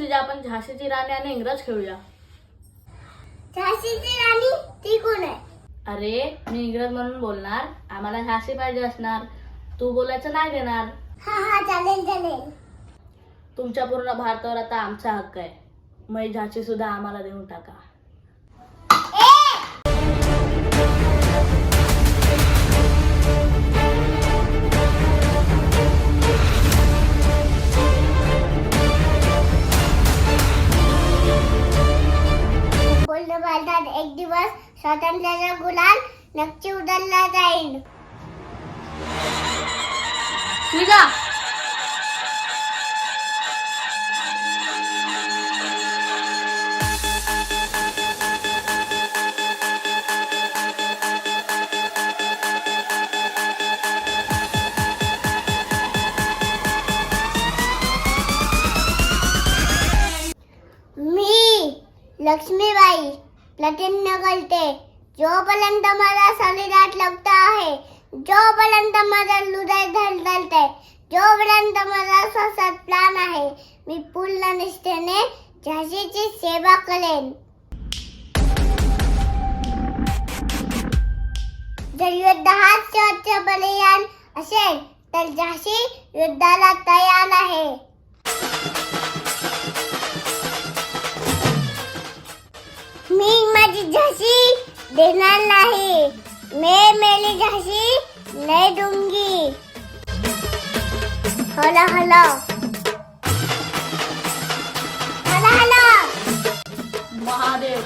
श्रीजा आपण झाशीची राणी आणि इंग्रज खेळूया. झाशीची राणी ती कोण आहे? अरे मी इंग्रज म्हणून बोलणार. आम्हाला झाशी पाहिजे असणार. तू बोलायचं नाही देणार हा हा चालेल चालेल. तुमच्या पूर्ण भारतावर आता आमचा हक्क आहे. मग झाशी सुद्धा आम्हाला देऊन टाका. दिवस स्वातंत्र्याचा गुलाल नक्की उडवला जाईल. मी लक्ष्मीबाई. प्रतिज्ञा करते जोपर्यंत माझा शरीरात रक्त आहे जोपर्यंत माझा हृदय धडधडते जोपर्यंत माझा श्वासात प्राण आहे मी पूर्ण निष्ठेने झाशीची सेवा करेन. जर युद्धात हाच शेवटचे बलिदान असेल तर झाशी युद्धाला तयार आहे. झाशी देणार नाही. मैं मेरी झाशी नहीं दूँगी. हलो. Hello hello. महादेव.